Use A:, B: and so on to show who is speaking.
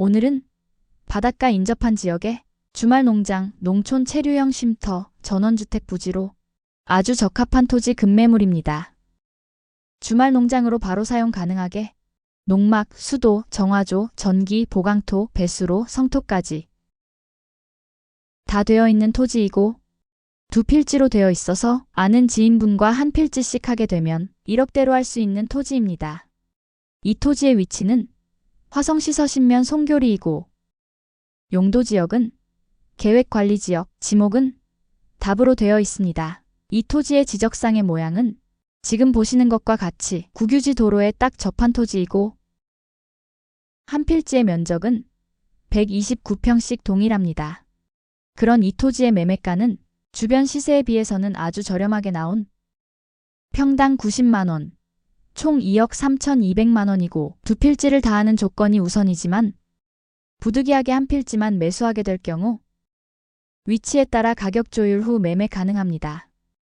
A: 오늘은 바닷가 인접한 지역에 주말 농장, 농촌 체류형 쉼터, 전원주택 부지로 아주 적합한 토지 급매물입니다. 주말 농장으로 바로 사용 가능하게 농막, 수도, 정화조, 전기, 보강토, 배수로, 성토까지 다 되어 있는 토지이고 두 필지로 되어 있어서 아는 지인분과 한 필지씩 하게 되면 1억대로 할 수 있는 토지입니다. 이 토지의 위치는 화성시 서신면 송교리이고 용도 지역은 계획관리지역, 지목은 답으로 되어 있습니다. 이 토지의 지적상의 모양은 지금 보시는 것과 같이 국유지 도로에 딱 접한 토지이고 한 필지의 면적은 129평씩 동일합니다. 그런 이 토지의 매매가는 주변 시세에 비해서는 아주 저렴하게 나온 평당 90만원, 총 2억 3,200만 원이고 두 필지를 다하는 조건이 우선이지만 부득이하게 한 필지만 매수하게 될 경우 위치에 따라 가격 조율 후 매매 가능합니다.